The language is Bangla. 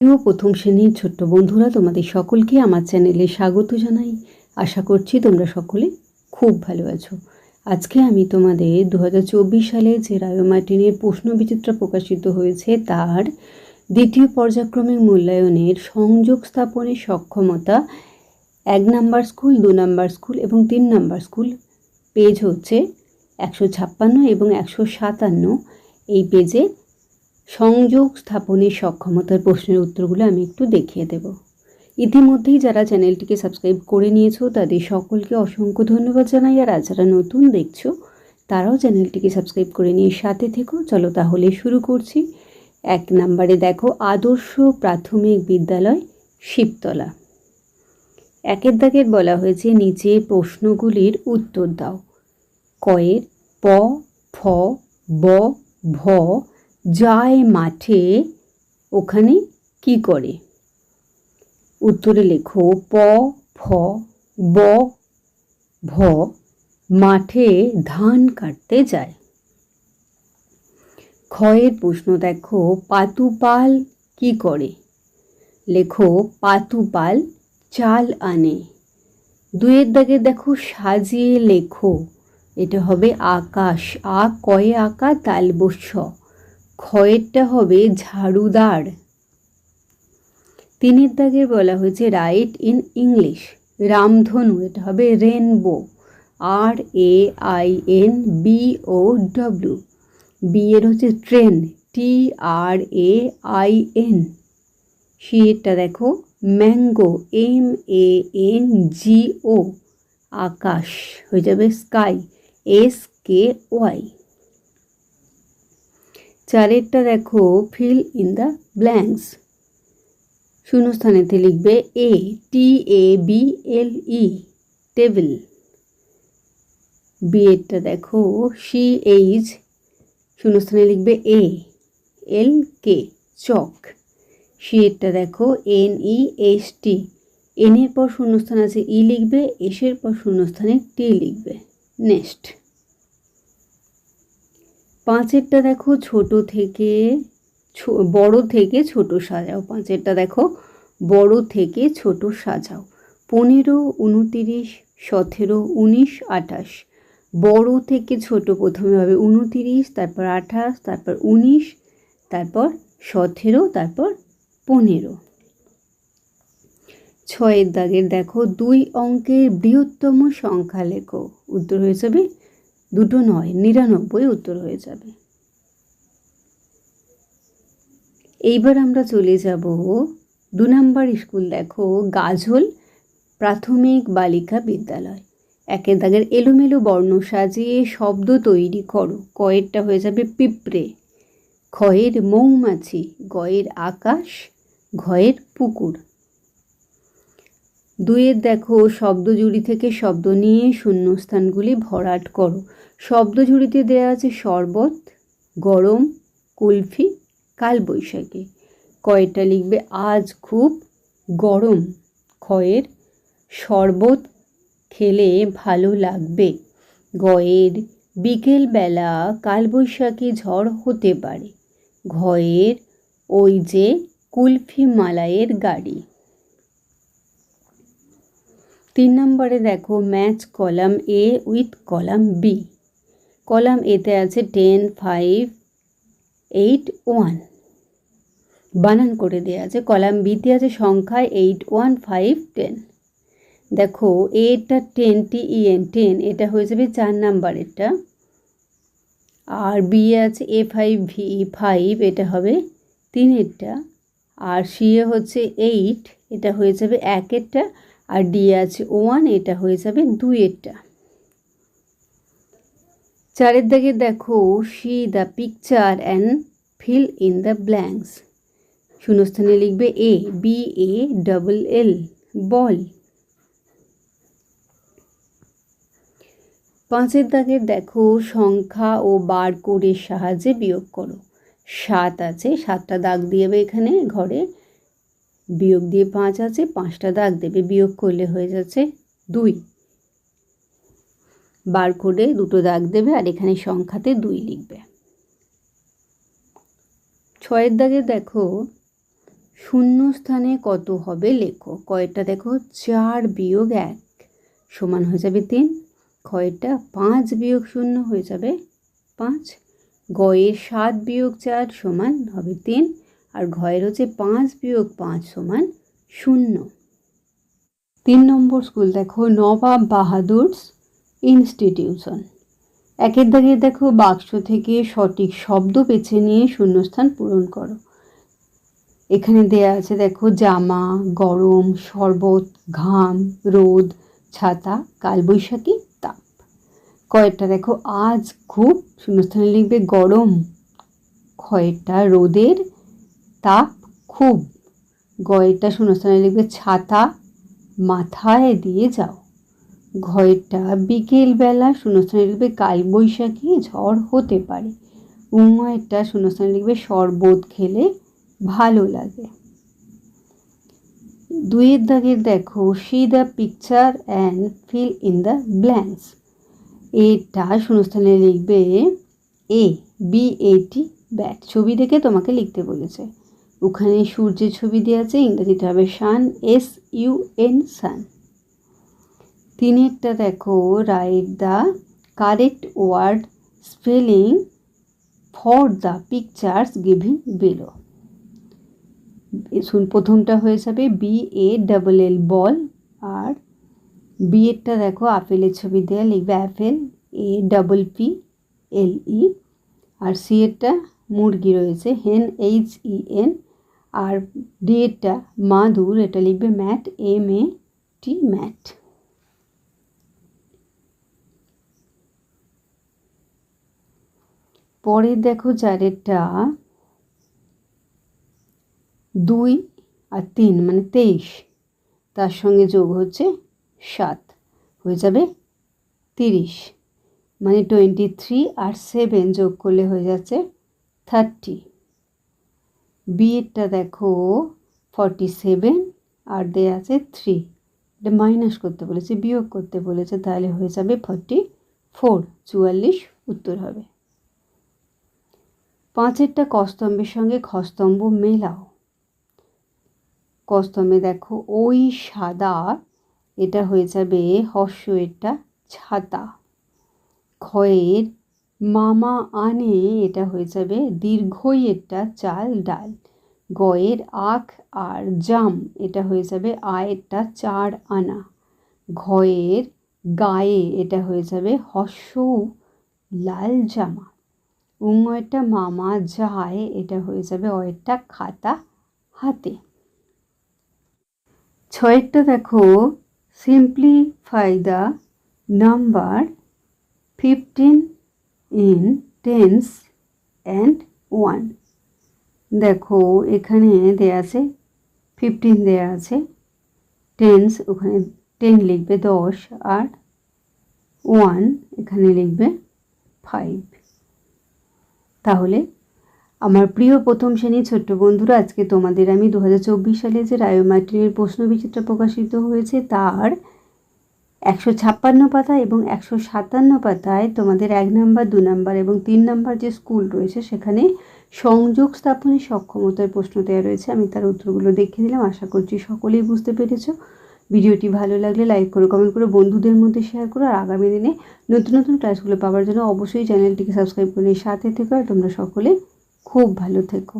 প্রিয় প্রথম শ্রেণির ছোট্ট বন্ধুরা, তোমাদের সকলকে আমার চ্যানেলে স্বাগত জানাই। আশা করছি তোমরা সকলে খুব ভালো আছো। আজকে আমি তোমাদের দু হাজার চব্বিশ সালে যে রায় মার্টিনের প্রশ্ন বিচিত্র প্রকাশিত হয়েছে, তার দ্বিতীয় পর্যায়ক্রমিক মূল্যায়নের সংযোগ স্থাপনের সক্ষমতা এক নাম্বার স্কুল, দু নাম্বার স্কুল এবং তিন নাম্বার স্কুল পেজ হচ্ছে একশো ছাপ্পান্ন এবং একশো সাতান্ন। এই পেজে সংযোগ স্থাপনের সক্ষমতার প্রশ্নের উত্তরগুলো আমি একটু দেখিয়ে দেব। ইতিমধ্যেই যারা চ্যানেলটিকে সাবস্ক্রাইব করে নিয়েছো, তাদের সকলকে অসংখ্য ধন্যবাদ জানাই। আর যারা নতুন দেখছ, তারাও চ্যানেলটিকে সাবস্ক্রাইব করে নিয়ে সাথে থেকো। চলো তাহলে শুরু করছি। এক নম্বরে দেখো, আদর্শ প্রাথমিক বিদ্যালয়, শিবতলা। একের দাগের বলা হয়েছে, নিচে প্রশ্নগুলির উত্তর দাও। কয়ের প, ফ, ব, ভ যায় মাঠে, ওখানে কি করে? উত্তরে লেখো, প, ফ, ব, ভ, মাঠে ধান কাটতে যায়। ক্ষয়ের প্রশ্ন দেখো, পাতুপাল কি করে? লেখো, পাতুপাল চাল আনে। দুয়ের দাগে দেখো, সাজিয়ে লেখো। এটা হবে আকাশ, আ, কয়ে আঁকা তালবস্য। ক্ষয়েরটা হবে ঝাড়ুদার। তিনের দাগের বলা হয়েছে রাইট ইন ইংলিশ, রামধনু, এটা হবে rainbow R A I N B O W B এর হচ্ছে train T R A I N C এরটা দেখো, mango M A N G O আকাশ, হয়ে যাবে স্কাই এস কে ওয়াই চারেরটা দেখো ফিল ইন দ্য ব্ল্যাঙ্কস শূন্যস্থানেতে লিখবে A T A B L E table B এরটা দেখো সি এইচ শূন্যস্থানে লিখবে এ এল কে চক. সি এরটা দেখো N E S T N এর পর শূন্যস্থান আছে ই লিখবে এসের পর শূন্যস্থানে টি লিখবে। নেক্সট পাঁচেরটা দেখো ছোট থেকে বড় থেকে ছোট সাজাও। পাঁচেরটা দেখো বড় থেকে ছোট সাজাও। পনেরো, উনতিরিশ, সতেরো, উনিশ, আঠাশ। বড় থেকে ছোট প্রথমে হবে উনতিরিশ, তারপর আঠাশ, তারপর উনিশ, তারপর সতেরো, তারপর পনেরো। ছয়ের দাগের দেখো দুই অঙ্কের বৃহত্তম সংখ্যা লেখো উত্তর হয়ে যাবে দুটো নয়, নিরানব্বই উত্তর হয়ে যাবে। এইবার আমরা চলে যাব দু নম্বর স্কুল, দেখো, গাজল প্রাথমিক বালিকা বিদ্যালয়। একের দাগের এলোমেলো বর্ণ সাজিয়ে শব্দ তৈরি করো। কয়েরটা হয়ে যাবে পিঁপড়ে। খয়ের মৌমাছি, গয়ের আকাশ, ঘয়ের পুকুর। দুয়ের দেখো শব্দজুড়ি থেকে শব্দ নিয়ে শূন্যস্থানগুলি ভরাট করো। শব্দঝুড়িতে দেওয়া আছে শরবত, গরম, কুলফি, কালবৈশাখী। কয়েরটা লিখবে, আজ খুব গরম। ক্ষয়ের, শরবত খেলে ভালো লাগবে। গয়ের, বিকেলবেলা কালবৈশাখী ঝড় হতে পারে। ঘয়ের, ওই যে কুলফি মালাইয়ের গাড়ি। তিন নম্বরে দেখো match column A with column B column এতে আছে টেন ফাইভ এইট ওয়ান বানান করে দেওয়া আছে। কলাম বিতে আছে সংখ্যায় এইট ওয়ান ফাইভ টেন দেখো এটা টেন টি ইএন টেন এটা হয়ে যাবে চার নাম্বারেরটা। আর বি আছে এ ফাইভ ভি ফাইভ এটা হবে তিনেরটা। আর সি এ হচ্ছে এইট এটা হয়ে যাবে একেরটা। আর ডি আছে ওয়ান, এটা হয়ে যাবে দুইয়েরটা চারের দাগে দেখো see the picture and fill in the blanks শূন্যস্থানে লিখবে A B A double L বল পাঁচের দাগের দেখো, সংখ্যা ও বার কোডের সাহায্যে বিয়োগ করো। সাত আছে, সাতটা দাগ দিয়ে এখানে ঘরে। বিয়োগ দিয়ে পাঁচ আছে, পাঁচটা দাগ দেবে, বিয়োগ করলে হয়ে যাচ্ছে দুই। বারকোডে দুটো দাগ দেবে আর এখানে সংখ্যাতে দুই লিখবে। ছয়ের দাগে দেখো, শূন্য স্থানে কত হবে লেখো। কয়টা দেখো, চার বিয়োগ এক সমান হয়ে যাবে তিন। কয়টা পাঁচ বিয়োগ শূন্য হয়ে যাবে পাঁচ। গয়ের সাত বিয়োগ চার সমান হবে তিন। আর ঘয়ের হচ্ছে পাঁচ বিয়োগ পাঁচ সমান শূন্য। তিন নম্বর স্কুল দেখো, নবাব বাহাদুরস ইনস্টিটিউশন। একের দাগে দেখো, বাক্স থেকে সঠিক শব্দ বেছে নিয়ে শূন্যস্থান পূরণ করো। এখানে দেয়া আছে দেখো, জামা, গরম, শরবত, ঘাম, রোদ, ছাতা, কালবৈশাখী, তাপ। কয়েকটা দেখো, আজ খুব শূন্যস্থানে লিখবে গরম কয়েকটা রোদের তাপ খুব। গয়েরটা শূন্যস্থানে লিখবে, ছাতা মাথায় দিয়ে যাও। ঘয়েরটা বিকেলবেলা শূন্যস্থানে লিখবে, কালবৈশাখী ঝড় হতে পারে। উময়টা শূন্যস্থানে লিখবে, শরবত খেলে ভালো লাগে। দুইয়ের দাগের দেখো see the picture and fill in the blanks এটা শূন্যস্থানে লিখবে এ বি এটি ব্যাট ছবি দেখে তোমাকে লিখতে বলেছে। ওখানে সূর্যের ছবি দেওয়া আছে, ইংরেজিতে হবে sun S U N sun তিনেরটা দেখো write the correct word spelling for the pictures giving below শুন, প্রথমটা হয়ে যাবে B A double L ball R B এরটা দেখো, আপেলের ছবি দেওয়া লিখবে apple A double P L E R C এরটা মুরগি রয়েছে হেন এইচ ই এন আর ডি এরটা মাদুর, এটা লিখবে mat, M A T mat. পরে দেখো চারেরটা দুই আর তিন মানে তেইশ। তার সঙ্গে যোগ হচ্ছে সাত, হয়ে যাবে তিরিশ। মানে টোয়েন্টি থ্রি আর সেভেন যোগ করলে হয়ে যাচ্ছে থার্টি। বিয়েরটা দেখো ফর্টি সেভেন আর দেয়া আছে থ্রি এটা মাইনাস করতে বলেছে, বিয়োগ করতে বলেছে, তাহলে হয়ে যাবে ফর্টি ফোর চুয়াল্লিশ উত্তর হবে। পাঁচেরটা কস্তম্ভের সঙ্গে খস্তম্ভ মেলাও। কস্তম্ভে দেখো ওই সাদা, এটা হয়ে যাবে হর্ষ এটা ছাতা। ক্ষয়ের মামা আনে, এটা হয়ে যাবে দীর্ঘই এটা চাল ডাল। গয়ের আখ আর জাম, এটা হয়ে যাবে আয়েরটা চার আনা। ঘয়ের গায়ে, এটা হয়ে যাবে হর্ষ লাল জামা। উঙয়টা মামা যায়, এটা হয়ে যাবে অয়েরটা খাতা হাতে। ছয়েরটা দেখো simplify the number fifteen in tens and one দেখো, এখানে দেয়া আছে ফিফটিন দেয়া আছে। টেন্স ওখানে টেন লিখবে দশ আর ওয়ান এখানে লিখবে ফাইভ তাহলে আমার প্রিয় প্রথম শ্রেণির ছোট্ট বন্ধুরা, আজকে তোমাদের আমি দু হাজার চব্বিশ সালে যে রায় মার্টিনের প্রশ্নবিচিত্র প্রকাশিত হয়েছে, তার একশো ছাপ্পান্ন পাতা এবং একশো সাতান্ন পাতায় তোমাদের এক নাম্বার, দু নাম্বার এবং তিন নাম্বার যে স্কুল রয়েছে, সেখানে সংযোগ স্থাপনের সক্ষমতার প্রশ্ন দেওয়া রয়েছে। আমি তার উত্তরগুলো দেখিয়ে দিলাম। আশা করছি সকলেই বুঝতে পেরেছ। ভিডিওটি ভালো লাগলে লাইক করো, কমেন্ট করো, বন্ধুদের মধ্যে শেয়ার করো। আর আগামী দিনে নতুন নতুন ক্লাসগুলো পাওয়ার জন্য অবশ্যই চ্যানেলটিকে সাবস্ক্রাইব করে সাথে থেকো। আর তোমরা সকলে খুব ভালো থেকো।